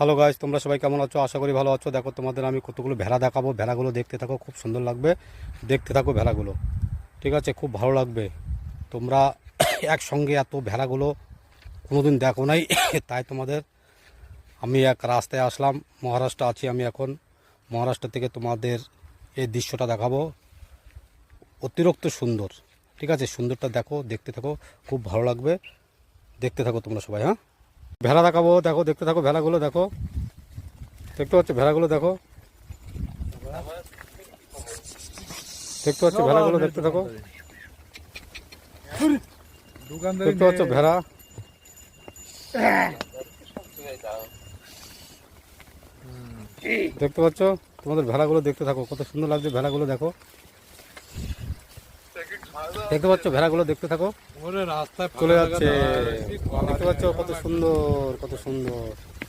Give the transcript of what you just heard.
Hello guys তোমরা সবাই কেমন আছো? আশা করি ভালো আছো। দেখো, তোমাদের আমি কতগুলো ভেড়া দেখাবো। ভেড়াগুলো দেখতে থাকো, খুব সুন্দর লাগবে। দেখতে থাকো ভেড়াগুলো। ঠিক আছে? খুব ভালো লাগবে। তোমরা একসঙ্গে এত ভেড়াগুলো কোনোদিন দেখো নাই। তাই তোমাদের আমি এক রাস্তায় আসলাম। মহারাষ্ট্র আছি আমি এখন। মহারাষ্ট্র থেকে তোমাদের এই দৃশ্যটা দেখাবো। অতিরিক্ত সুন্দর। ঠিক আছে? সুন্দরটা দেখো, দেখতে থাকো। খুব ভালো লাগবে। দেখতে থাকো তোমরা সবাই হ্যাঁ? ভেড়া দেখাবো, দেখো, দেখতে থাকো ভেড়াগুলো, দেখো। দেখতে পাচ্ছ ভেড়াগুলো, দেখো। দেখতে পাচ্ছ ভেড়াগুলো, দেখতে থাকো। দেখতে পাচ্ছ ভেড়া। দেখতে পাচ্ছ? তোমাদের ভেড়াগুলো দেখতে থাকো, কত সুন্দর লাগছে ভেড়াগুলো, দেখো। দেখতে পাচ্ছ ভেড়াগুলো দেখতে থাকো। ওরে রাস্তায় চলে যাচ্ছে। দেখতে পাচ্ছ কত সুন্দর কত সুন্দর।